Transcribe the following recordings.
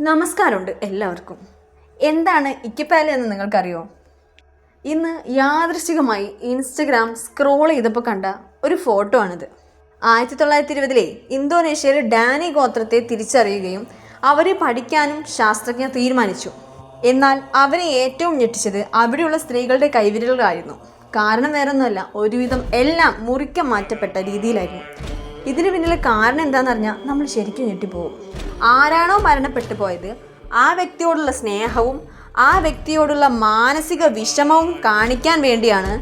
നമസ്കാരമുണ്ട് എല്ലാവർക്കും. എന്താണ് ഇക്കിപ്പാല എന്ന് നിങ്ങൾക്കറിയോ? ഇന്ന് യാദൃശികമായി ഇൻസ്റ്റഗ്രാം സ്ക്രോൾ ചെയ്തപ്പോൾ കണ്ട ഒരു ഫോട്ടോ ആണിത്. ആയിരത്തി തൊള്ളായിരത്തി ഇരുപതിലെ ഇന്തോനേഷ്യയിൽ ഡാനി ഗോത്രത്തെ തിരിച്ചറിയുകയും അവരെ പഠിക്കാനും ശാസ്ത്രജ്ഞർ തീരുമാനിച്ചു. എന്നാൽ അവരെ ഏറ്റവും ഞെട്ടിച്ചത് അവിടെയുള്ള സ്ത്രീകളുടെ കൈവിരലുകളായിരുന്നു. കാരണം വേറൊന്നുമല്ല ഒരുവിധം എല്ലാം മുറിക്കം മാറ്റപ്പെട്ട രീതിയിലായിരുന്നു. ഇതിന് പിന്നിലെ കാരണം എന്താണെന്ന് അറിഞ്ഞാൽ നമ്മൾ ശരിക്കും ഞെട്ടിപ്പോവും ആരാണോ മരണപ്പെട്ടു പോയത്? ആ വ്യക്തിയോടുള്ള സ്നേഹവും ആ വ്യക്തിയോടുള്ള മാനസിക വിഷമവും കാണിക്കാൻ വേണ്ടിയാണ്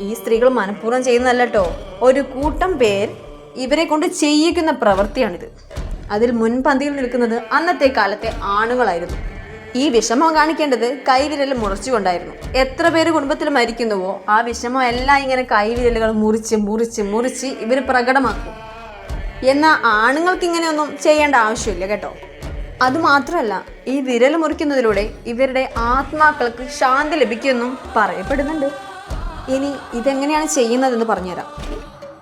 ഈ സ്ത്രീകൾ മനഃപൂർവം ചെയ്യുന്നതല്ല കേട്ടോ ഒരു കൂട്ടം പേർ ഇവരെ കൊണ്ട് ചെയ്യിക്കുന്ന പ്രവൃത്തിയാണിത്. അതിൽ മുൻപന്തിയിൽ നിൽക്കുന്നത് അന്നത്തെ കാലത്തെ ആണുങ്ങളായിരുന്നു. ഈ വിഷമം കാണിക്കേണ്ടത് കൈവിരൽ മുറിച്ചുകൊണ്ടായിരുന്നു. എത്ര പേര് കുടുംബത്തിൽ മരിക്കുന്നുവോ ആ വിഷമം എല്ലാം ഇങ്ങനെ കൈവിരലുകൾ മുറിച്ച് മുറിച്ച് മുറിച്ച് ഇവർ പ്രകടമാക്കും. എന്നാൽ ആണുങ്ങൾക്ക് ഇങ്ങനെയൊന്നും ചെയ്യേണ്ട ആവശ്യമില്ല കേട്ടോ. അതുമാത്രമല്ല ഈ വിരൽ മുറിക്കുന്നതിലൂടെ ഇവരുടെ ആത്മാക്കൾക്ക് ശാന്തി ലഭിക്കുമെന്നും പറയപ്പെടുന്നുണ്ട്. ഇനി ഇതെങ്ങനെയാണ് ചെയ്യുന്നതെന്ന് പറഞ്ഞുതരാം.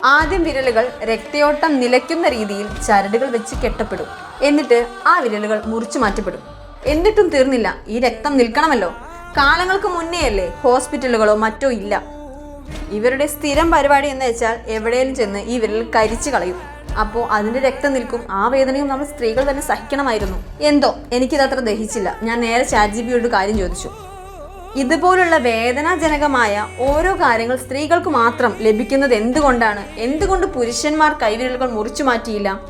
ആദ്യം വിരലുകൾ രക്തയോട്ടം നിലയ്ക്കുന്ന രീതിയിൽ ചരടുകൾ വെച്ച് കെട്ടപ്പെടും. എന്നിട്ട് ആ വിരലുകൾ മുറിച്ചു മാറ്റപ്പെടും. എന്നിട്ടും തീർന്നില്ല ഈ രക്തം നിൽക്കണമല്ലോ. കാലങ്ങൾക്ക് മുന്നേ അല്ലേ ഹോസ്പിറ്റലുകളോ മറ്റോ ഇല്ല. ഇവരുടെ സ്ഥിരം പരിപാടി എന്ന് വെച്ചാൽ എവിടെയും ചെന്ന് ഈ വിരൽ കരിച്ചു കളയും. അപ്പോൾ അതിന്റെ രക്തം നിൽക്കും. ആ വേദനയും നമ്മൾ സ്ത്രീകൾ തന്നെ സഹിക്കണമായിരുന്നു. എന്തോ? എനിക്കിത് അത്ര ദഹിച്ചില്ല. ഞാൻ നേരെ ചാറ്റ് ജി യോട് കാര്യം ചോദിച്ചു. ഇതുപോലുള്ള വേദനാജനകമായ ഓരോ കാര്യങ്ങൾ സ്ത്രീകൾക്ക് മാത്രം ലഭിക്കുന്നത് എന്തുകൊണ്ടാണ്? എന്തുകൊണ്ട് പുരുഷന്മാർ കൈവിരലുകൾ മുറിച്ചു മാറ്റിയില്ല?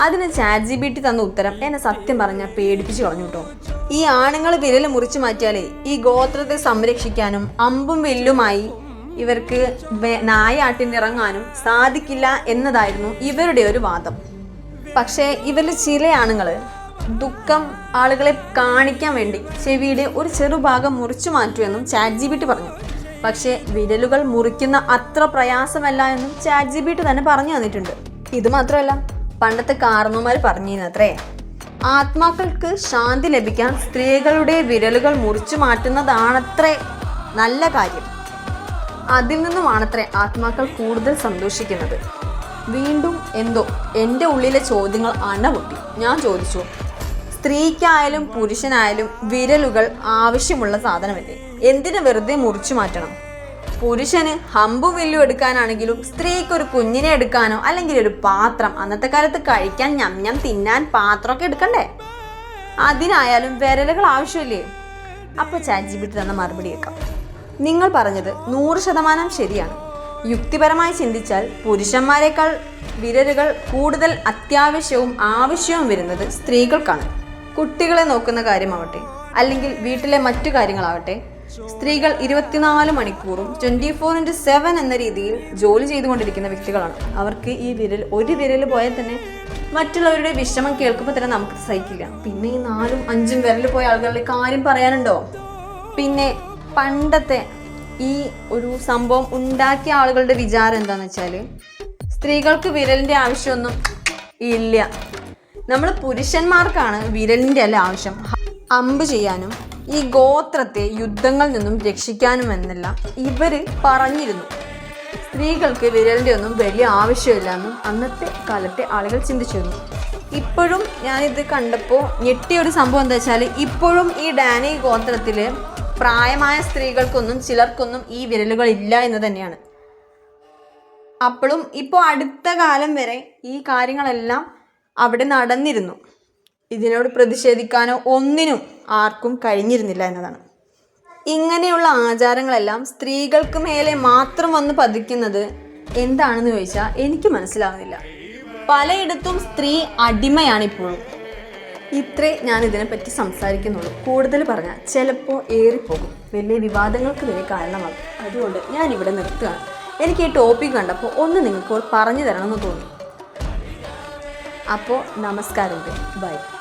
അതിന് ചാറ്റ് ജി ബി ടി തന്ന ഉത്തരം എന്നെ സത്യം പറഞ്ഞാൽ പേടിപ്പിച്ചു കളഞ്ഞു കേട്ടോ. ഈ ആണുങ്ങൾ വിരൽ മുറിച്ചു മാറ്റിയാലേ ഈ ഗോത്രത്തെ സംരക്ഷിക്കാനും അമ്പും വില്ലുമായി ഇവർക്ക് നായാട്ടിനിറങ്ങാനും സാധിക്കില്ല എന്നതായിരുന്നു ഇവരുടെ ഒരു വാദം. പക്ഷേ ഇവരിൽ ചില ആണുങ്ങൾ ദുഃഖം ആളുകളെ കാണിക്കാൻ വേണ്ടി ചെവിയുടെ ഒരു ചെറുഭാഗം മുറിച്ചു മാറ്റുമെന്നും ചാറ്റ് ജി പറഞ്ഞു. പക്ഷേ വിരലുകൾ മുറിക്കുന്ന അത്ര പ്രയാസമല്ല എന്നും ചാറ്റ് ജി തന്നെ പറഞ്ഞു തന്നിട്ടുണ്ട്. ഇത് മാത്രമല്ല പണ്ടത്തെ കാർന്നമാർ പറഞ്ഞിരുന്നത്രേ ആത്മാക്കൾക്ക് ശാന്തി ലഭിക്കാൻ സ്ത്രീകളുടെ വിരലുകൾ മുറിച്ചു മാറ്റുന്നതാണത്രേ നല്ല കാര്യം. അതിൽ നിന്നുമാണത്രേ ആത്മാക്കൾ കൂടുതൽ സന്തോഷിക്കുന്നത്. വീണ്ടും എന്തോ എന്റെ ഉള്ളിലെ ചോദ്യങ്ങൾ അണപൊട്ടി. ഞാൻ ചോദിച്ചു സ്ത്രീക്കായാലും പുരുഷനായാലും വിരലുകൾ ആവശ്യമുള്ള സാധനമല്ലേ? എന്തിനു വെറുതെ മുറിച്ചു മാറ്റണം? പുരുഷന് ഹമ്പും വില്ലും എടുക്കാനാണെങ്കിലും സ്ത്രീക്ക് ഒരു കുഞ്ഞിനെ എടുക്കാനോ അല്ലെങ്കിൽ ഒരു പാത്രം അന്നത്തെ കാലത്ത് കഴിക്കാൻ ഞം ഞം തിന്നാൻ പാത്രമൊക്കെ എടുക്കണ്ടേ? അതിനായാലും വിരലുകൾ ആവശ്യമില്ലേ? അപ്പോൾ ചാറ്റ് ജി തന്ന മറുപടി കേൾക്കാം. നിങ്ങൾ പറഞ്ഞത് നൂറ് ശതമാനം ശരിയാണ്. യുക്തിപരമായി ചിന്തിച്ചാൽ പുരുഷന്മാരെക്കാൾ വിരലുകൾ കൂടുതൽ അത്യാവശ്യവും ആവശ്യവും വരുന്നത് സ്ത്രീകൾക്കാണ്. കുട്ടികളെ നോക്കുന്ന കാര്യമാവട്ടെ അല്ലെങ്കിൽ വീട്ടിലെ മറ്റു കാര്യങ്ങളാവട്ടെ സ്ത്രീകൾ ഇരുപത്തിനാല് മണിക്കൂറും ട്വന്റി ഫോർ ഇന്റു സെവൻ എന്ന രീതിയിൽ ജോലി ചെയ്തുകൊണ്ടിരിക്കുന്ന വ്യക്തികളാണ്. അവർക്ക് ഈ വിരൽ ഒരു വിരൽ പോയാൽ തന്നെ മറ്റുള്ളവരുടെ വിഷമം കേൾക്കുമ്പോൾ തന്നെ നമുക്ക് സഹിക്കില്ല. പിന്നെ ഈ നാലും അഞ്ചും വിരൽ പോയ ആളുകളുടെ കാര്യം പറയാനുണ്ടോ? പിന്നെ പണ്ടത്തെ ഈ ഒരു സംഭവം ഉണ്ടാക്കിയ ആളുകളുടെ വിചാരം എന്താണെന്ന് വെച്ചാൽ സ്ത്രീകൾക്ക് വിരലിന്റെ ആവശ്യമൊന്നും ഇല്ല. നമ്മൾ പുരുഷന്മാർക്കാണ് വിരലിന്റെ അല്ല ആവശ്യം. അമ്പ് ചെയ്യാനും ഈ ഗോത്രത്തെ യുദ്ധങ്ങളിൽ നിന്നും രക്ഷിക്കാനും എന്നെല്ലാം ഇവർ പറഞ്ഞിരുന്നു. സ്ത്രീകൾക്ക് വിരലിന്റെ ഒന്നും വലിയ ആവശ്യമില്ല എന്നും അന്നത്തെ കാലത്തെ ആളുകൾ ചിന്തിച്ചിരുന്നു. ഇപ്പോഴും ഞാനിത് കണ്ടപ്പോൾ ഞെട്ടിയ ഒരു സംഭവം എന്താ വെച്ചാൽ ഇപ്പോഴും ഈ ഡാനി ഗോത്രത്തിൽ പ്രായമായ സ്ത്രീകൾക്കൊന്നും ചിലർക്കൊന്നും ഈ വിരലുകൾ ഇല്ല എന്ന് തന്നെയാണ്. അപ്പോഴും ഇപ്പോൾ അടുത്ത കാലം വരെ ഈ കാര്യങ്ങളെല്ലാം അവിടെ നടന്നിരുന്നു. ഇതിനോട് പ്രതിഷേധിക്കാനോ ഒന്നിനും ആർക്കും കഴിഞ്ഞിരുന്നില്ല എന്നതാണ്. ഇങ്ങനെയുള്ള ആചാരങ്ങളെല്ലാം സ്ത്രീകൾക്ക് മേലെ മാത്രം വന്ന് പതിക്കുന്നത് എന്താണെന്ന് ചോദിച്ചാൽ എനിക്ക് മനസ്സിലാവുന്നില്ല. പലയിടത്തും സ്ത്രീ അടിമയാണ് ഇപ്പോഴും ഇത്രേ ഞാൻ ഇതിനെപ്പറ്റി സംസാരിക്കുന്നുള്ളൂ. കൂടുതൽ പറഞ്ഞാൽ ചിലപ്പോൾ ഏറിപ്പോകും. വലിയ വിവാദങ്ങൾക്ക് വരെ കാരണമാകും. അതുകൊണ്ട് ഞാൻ ഇവിടെ നിർത്തുകയാണ്. എനിക്ക് ഈ ടോപ്പിക് കണ്ടപ്പോൾ ഒന്ന് നിങ്ങൾക്ക് പറഞ്ഞു തരണമെന്ന് തോന്നി. അപ്പോൾ നമസ്കാരം. ബൈ.